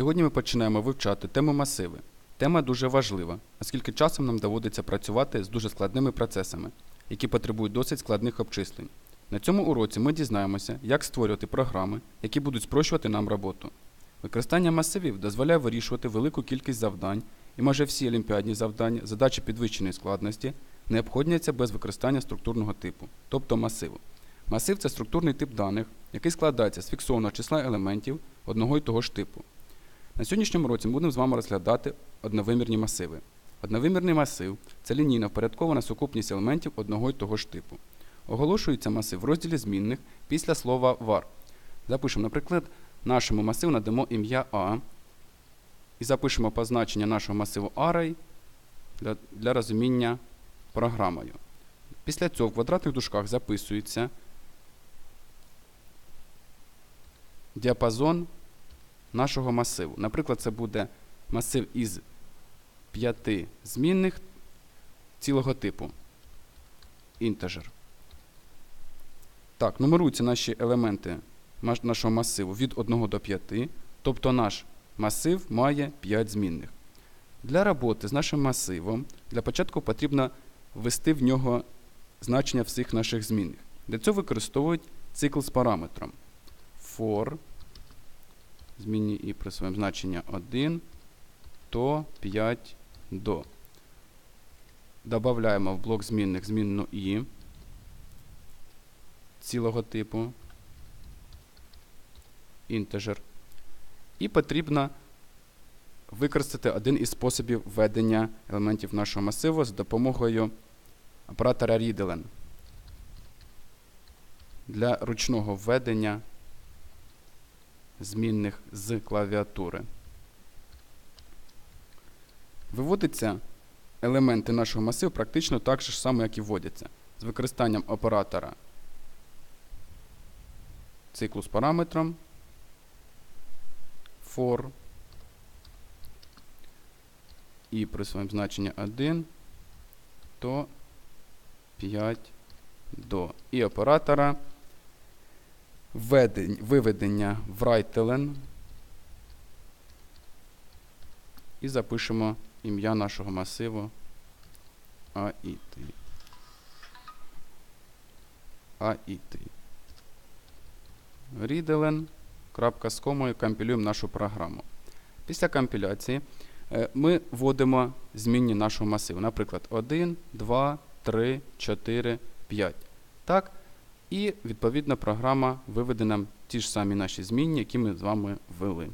Сьогодні ми починаємо вивчати тему масиви. Тема дуже важлива, оскільки часом нам доводиться працювати з дуже складними процесами, які потребують досить складних обчислень. На цьому уроці ми дізнаємося, як створювати програми, які будуть спрощувати нам роботу. Використання масивів дозволяє вирішувати велику кількість завдань, і майже всі олімпіадні завдання, задачі підвищеної складності не обходяться без використання структурного типу, тобто масиву. Масив це структурний тип даних, який складається з фіксованого числа елементів одного і того ж типу. На сьогоднішньому році ми будемо з вами розглядати одновимірні масиви. Одновимірний масив це лінійно впорядкована сукупність елементів одного і того ж типу. Оголошується масив в розділі змінних після слова var. Запишемо, наприклад, нашому масиву надамо ім'я А і запишемо позначення нашого масиву array для, для розуміння програмою. Після цього в квадратних дужках записується діапазон нашого масиву. Наприклад, це буде масив із п'яти змінних цілого типу. Integer. Так, нумеруються наші елементи нашого масиву від 1 до 5, тобто наш масив має 5 змінних. Для роботи з нашим масивом для початку потрібно ввести в нього значення всіх наших змінних. Для цього використовують цикл з параметром for змінні і присвоїмо значення 1, то 5 до. Добавляємо в блок змінних змінну і цілого типу integer. І потрібно використати один із способів введення елементів нашого масиву з допомогою оператора readlen для ручного введення змінних з клавіатури. Виводяться елементи нашого масиву практично так же само, як і вводяться, з використанням оператора циклу з параметром for і присвоїмо значення 1, то 5 до. І оператора виведення в writeln і запишемо ім'я нашого масиву AIT. AIT. Readlen, крапка з комою, компілюємо нашу програму. Після компіляції е, ми вводимо змінні нашого масиву. Наприклад, 1, 2, 3, 4, 5. Так? І відповідна програма виведе нам ті ж самі наші змінні, які ми з вами ввели.